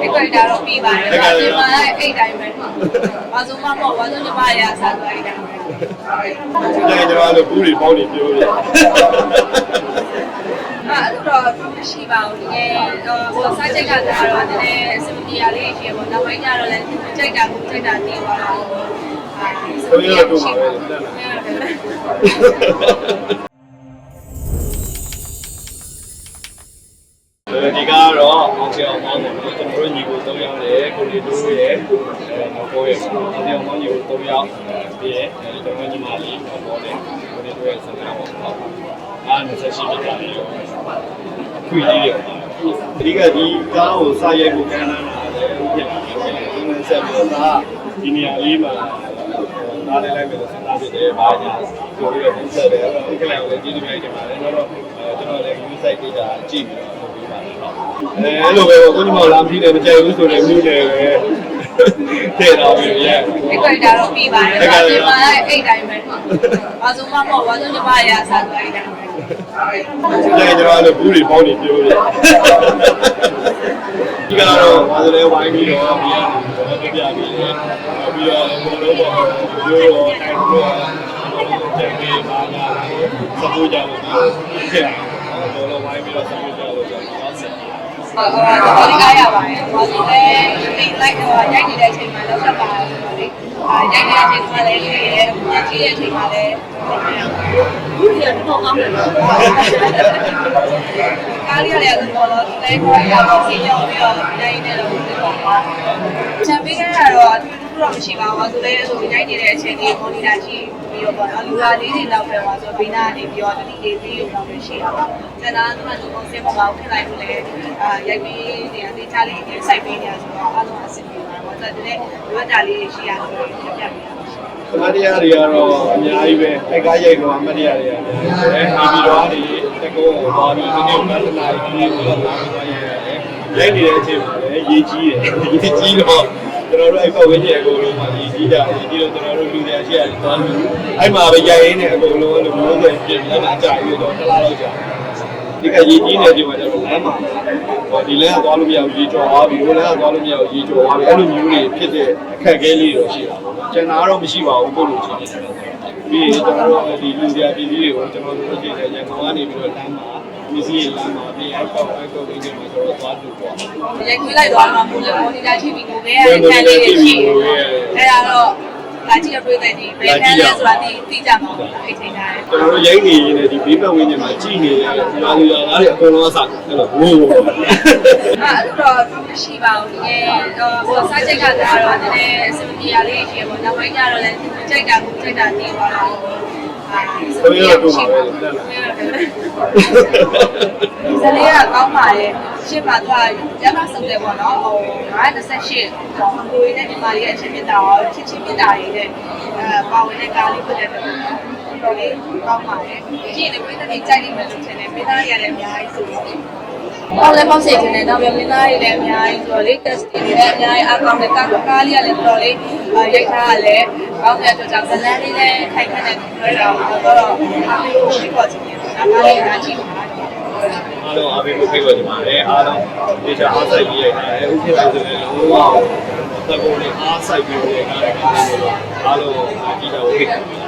အဲ့ကွက်တာတော့ပြီးပါတယ်။ဒီမှာအဲ့တိုင်းပဲ။ဘာလို့မှမဟုတ်ဘာလို့ညီမရဆာသွားအဲ့တိုင်းပဲဒီကကျွန်တော်တို့ဘူးတွေပေါင်းနေပြောတယ်။အဲ့တော့မရှိပါဘူး။ဒီဟိုစိုက်ချိတ်ကကြတော့နည်းနည်းအဆင်မပြေရလေးရှိရပေါ့။နောက်ပိုင်းကျတော့လည်းကြိုက်တာကိုကြိုက်တာနေသွားတော့ဘယ်လိုလုပ်မှာ ကျွန်တော်တို့ညီကို၃ယောက်နဲ့ကိုလေးတို့ရဲ့အဲနောက်ပေါ်ရဲ့အောင်ပြောင်းပေါင်းညီကို၃ယောက်ပြီးရဲ့ကျွန်တော်ညီမလေးနောက်ပေါ်တဲ့ကိုလေးတို့ရဲ့ဆန္ဒပေါ့ဟုတ်အား28မိတာလေးရောခွေလေးရောအဓိကဒီကားကိုစာရိုက်ဖို့ကမ်းလှမ်းတာလည်းဥပဒေတယ်ဒီနေ့ဆက်ပြီးတော့ဒီနေရာလေးမှာနားလေးလိုက်မယ်လို့စဉ်းစားဖြစ်တယ်။ဘာညာပြောပြီးတော့ပုံစံတယ်။ဒီကလေးကိုလည်းကြည့်နေလိုက်တယ်ပါလေ။တော့ကျွန်တော်လည်း view site ဒေတာကြည့်ပြီးတော့လုပ်ပေးပါတယ်။ အဲအဲ့လိုပဲကိုညီမလာမကြည့်တယ်မကြိုက်ဘူးဆိုလည်းမျိုးတယ်ပဲ။တဲ့တော့ပြီးရဲ့။အဲ့ကွက်တာတော့ပြီးပါတယ်။ဒီမှာအဲ့တိုင်းပဲ။ဘာလို့မှမဟုတ်ဘာလို့ညီမရဆာသွားအဲ့တိုင်းပဲဒီကကျွန်တော်တို့ဘူးတွေပေါင်းနေပြောတယ်။ဒီကတော့ဘာလို့လဲဝိုင်းပြီးတော့ပြီးရတယ်ပြပြပြီးတယ်။ပြီးတော့ဘလုံးပေါ့ပြောတော့အဲ့လိုတက်ပြီးပါလာစပူကြလို့ဖြစ်တယ်။ဘောလုံးဝိုင်းပြီးတော့စပူကြလို့ ကျွန်တော်ဆက်ပြီး။ဟိုတော့ဒီကားရပါတယ်။ဘာလို့လဲဒီ like တော့ရိုက်နေတဲ့အချိန်မှာလောက်ဆက်ပါတယ်ဆိုတော့လေ။အာရိုက်နေတဲ့အချိန်မှာလည်းရေးရဲ။အကြီးတဲ့အချိန်မှာလည်းဘူးရတော့ကောင်းတယ်လို့။ကားရလည်းအဲ့လိုတော့ဒီလိုက်ပေါ်ရတော့စီရောပြီးတော့ရိုက်နေတော့ဒီပေါ့။ချန်ပီယံကတော့ အထူးထူးတော့မရှိပါဘူး။ဆိုလည်းဆိုရိုက်နေတဲ့အချိန်လေးမော်နီတာကြည့်ပြီးတော့ပေါ့နော်လူလာလေးတွေလောက်ပဲပါဆိုဘေးနားနေပြီးတော့တတိလေးပြီးတော့ပဲရှိတာပေါ့။ကျန်တာကမှသူပုံစံပေါ်မှာဖြစ်လိုက်လို့လေအာရိုက်ပြီးနေရာလေးချလေးတွေစိုက်ပေးနေရဆိုတော့အားလုံးအဆင်ပြေပါတော့။ဒါတည်းလွတ်တာလေးရှိရဆိုတော့ပြပြပေးတာရှိတယ်အမတရားတွေကတော့အများကြီးပဲအဲကားရိုက်တော့အမတရားတွေရတယ်အဲပြီးတော့ဒီတကောဘာလို့ဒီနေ့မန္တလာကြီးကိုတော့လာပြီးတော့ရိုက်နေတဲ့အချိန်မှာလည်းရေးကြီးတယ်ရေးကြီးတော့ ကျွန်တော်တို့အဲ့ပတ်ဝန်းကျင်အကုန်လုံးမှာရေးကြီးတာရေးကြီးတော့ကျွန်တော်တို့လူတွေအရှိရတယ်သွားလို့အဲ့မှာပဲရိုက်ရင်းနဲ့အကုန်လုံးအဲ့လိုမျိုးပဲပြင်လာတာကြာပြီးတော့တစ်လားလောက်ကြာဒီကရေးကြီးနေတယ်ပြောတယ်လမ်းမှာဟောဒီလမ်းကသွားလို့မရဘူးရေကျော်သွားပြီဟိုလမ်းကသွားလို့မရဘူးရေကျော်သွားပြီအဲ့လိုမျိုးတွေဖြစ်တဲ့အခက်အခဲလေးတွေရှိတာပေါ့ကျန်တာကတော့မရှိပါဘူးပို့လို့ချင်းနေတယ်ပြီးရင်ကျွန်တော်တို့ဒီလူစရာပြည်ကြီးတွေကိုကျွန်တော်တို့ကြည့်တယ်ရန်ကုန်ကနေပြီးတော့လမ်းမှာ မစ္စည်းလမ်းမှာပြင်အိုက်ပေါက်အိုက်ပေါက်လေးတွေမှာကျွန်တော်သွားတူပေါ့ရိုက်ခွေးလိုက်သွားမှာမို့လဲမော်နီတာ TV ကိုပဲအဲ့ခံလေးတွေရှိတယ်အဲ့ဒါတော့လာကြည့်ရတွေ့တဲ့ဒီဘယ်ခံလဲဆိုတာဒီသိကြမှာပေါ့အဲ့ချိန်တိုင်းကျွန်တော်တို့ရိုက်နေရင်လည်းဒီဘေးပတ်ဝန်းကျင်မှာကြည့်နေရတယ်ဒီလိုမျိုးအားတွေအကုန်လုံးအစားအဲ့လိုဝိုးအဲ့တော့မရှိပါဘူးဒီဟိုစိုက်ချိတ်ကကြတော့နည်းနည်းအဆင်ပြေရလေးရှိရပေါ့နောက်ပိုင်းကျတော့လည်းကြိုက်တာကိုကြိုက်တာနေသွားတော့ အာဘယ်လိုလုပ်မှာလဲဒီစလေးကကောင်းပါရဲ့ရှင်းပါတော့ရမစုံတယ်ပေါ့နော်ဟို928ဟိုကိုရင်းနဲ့ဒီမာလေးရဲ့အချင်းမြတ်တာရောချစ်ချင်းမြတ်တာတွေနဲ့အဲပါဝင်တဲ့ကားလေးဖြစ်တဲ့တော်လေးကောင်းပါရဲ့ကြည့်နေပြည့်တဲ့ကြိုက်နေမယ်လို့ထင်တယ်မိသားရလည်းအများကြီးဆိုတော့ ပေါက်လဲပေါက်စေချင်တယ်နောက်ပြမင်းသားတွေလည်းအများကြီးဆိုတော့လေ test တွေလည်းအများကြီးအကောင်းတဲ့ကားကားလေးကလည်းတော်တော်လေးရိုက်ထားရလဲကောင်းတဲ့အတွက်ကြောင့်ဇလန်းလေးလည်းခိုင်ခန့်တဲ့အတွက်ကြောင့်တော့အားလုံးကိုရှိပေါ်ချင်တယ်ဒါကားလေးကကြည့်ပါအားလုံးအားပေးဖို့ဖိတ်ခေါ်ချင်ပါတယ်အားလုံးဒီချာအားဆိုင်ပြီးရတယ်ဥပဒေဆိုလည်းလုံးဝသဘောနဲ့အားဆိုင်ပြီးရတဲ့ကားတွေအားလုံးကြည့်ကြဖို့ဖိတ်ခေါ်ပါတယ်